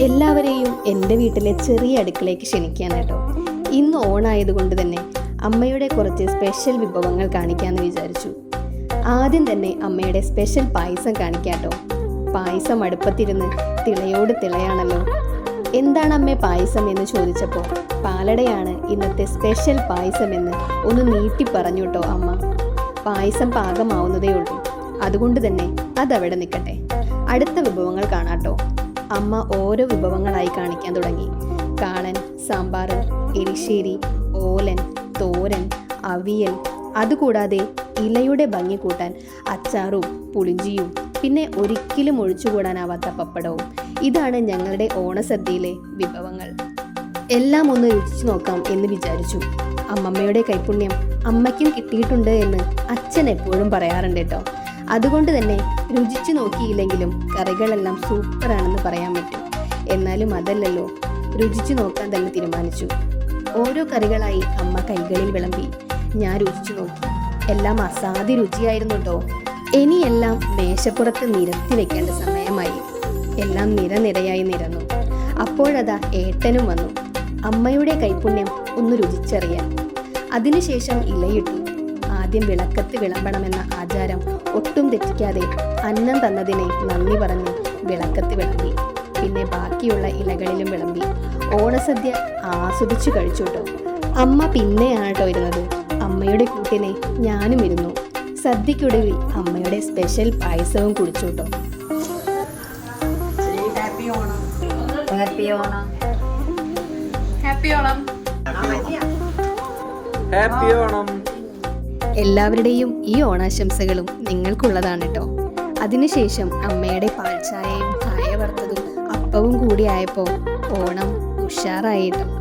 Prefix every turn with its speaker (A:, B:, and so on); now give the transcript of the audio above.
A: എല്ലാവരെയും എന്റെ വീട്ടിലെ ചെറിയ അടുക്കളയ്ക്ക് ക്ഷണിക്കാൻ കേട്ടോ. ഇന്ന് ഓണായതുകൊണ്ട് തന്നെ അമ്മയുടെ കുറച്ച് സ്പെഷ്യൽ വിഭവങ്ങൾ കാണിക്കാമെന്ന് വിചാരിച്ചു. ആദ്യം തന്നെ അമ്മയുടെ സ്പെഷ്യൽ പായസം കാണിക്കാട്ടോ പായസം അടുപ്പത്തിരുന്ന് തിളയോട് തിളയാണല്ലോ. എന്താണ് അമ്മ പായസം എന്ന് ചോദിച്ചപ്പോൾ പാലടയാണ് ഇന്നത്തെ സ്പെഷ്യൽ പായസം എന്ന് ഒന്ന് നീട്ടി പറഞ്ഞു കേട്ടോ അമ്മ. പായസം പാകമാവുന്നതേ ഉള്ളൂ. അതുകൊണ്ട് തന്നെ അതവിടെ നിൽക്കട്ടെ. അടുത്ത വിഭവങ്ങൾ കാണാട്ടോ അമ്മ ഓരോ വിഭവങ്ങളായി കാണിക്കാൻ തുടങ്ങി. കാളൻ സാമ്പാർ എരിശ്ശേരി ഓലൻ തോരൻ അവിയൽ. അതുകൂടാതെ ഇലയുടെ ഭംഗി കൂട്ടാൻ അച്ചാറും പുളിഞ്ചിയും പിന്നെ ഒരിക്കലും ഒഴിച്ചുകൂടാനാവാത്ത പപ്പടവും. ഇതാണ് ഞങ്ങളുടെ ഓണസദ്യയിലെ വിഭവങ്ങൾ. എല്ലാം ഒന്ന് രുചിച്ചു നോക്കാം എന്ന് വിചാരിച്ചു. അമ്മമ്മയുടെ കൈപുണ്യം അമ്മയ്ക്കും കിട്ടിയിട്ടുണ്ട് എന്ന് അച്ഛൻ എപ്പോഴും പറയാറുണ്ട് കേട്ടോ. അതുകൊണ്ട് തന്നെ രുചിച്ചു നോക്കിയില്ലെങ്കിലും കറികളെല്ലാം സൂപ്പറാണെന്ന് പറയാൻ പറ്റും. എന്നാലും അതല്ലല്ലോ രുചിച്ചു നോക്കാൻ തന്നെ തീരുമാനിച്ചു. ഓരോ കറികളായി അമ്മ കൈകളിൽ വിളമ്പി ഞാൻ രുചിച്ചു നോക്കി. എല്ലാം അസാധ്യ രുചിയായിരുന്നു കേട്ടോ ഇനിയെല്ലാം മേശപ്പുറത്ത് നിരത്തി വെക്കേണ്ട സമയമായി. എല്ലാം നിരനിരയായി നിരന്നു. അപ്പോഴതാ ഏട്ടനും വന്നു. അമ്മയുടെ കൈപുണ്യം ഒന്ന് രുചിച്ചറിയാൻ. അതിനുശേഷം ഇലയിട്ടു. ആദ്യം വിളക്കത്ത് വിളമ്പണമെന്ന ആചാരം ഒട്ടും തെറ്റിക്കാതെ അന്നം തന്നതിനെ നന്ദി പറഞ്ഞ് വിളക്കത്ത് വിളമ്പി. പിന്നെ ബാക്കിയുള്ള ഇലകളിലും വിളമ്പി. ഓണസദ്യ ആസ്വദിച്ചു കഴിച്ചു കേട്ടോ. അമ്മ പിന്നെയാണ് കേട്ടോ ഇരുന്നത്. അമ്മയുടെ കൂട്ടിനെ ഞാനും ഇരുന്നു. സദ്യക്കൊടുവിൽ അമ്മയുടെ സ്പെഷ്യൽ പായസവും കുടിച്ചു കേട്ടോ.
B: Happy Onam happy Onam.
C: Happy Onam.
D: Happy Onam.
A: എല്ലാവരുടെയും ഈ ഓണാശംസകളും നിങ്ങൾക്കുള്ളതാണ് കേട്ടോ അതിനുശേഷം അമ്മയുടെ പാൽച്ചായയും കായ വറുത്തതും അപ്പവും കൂടിയായപ്പോൾ ഓണം ഉഷാറായി കേട്ടോ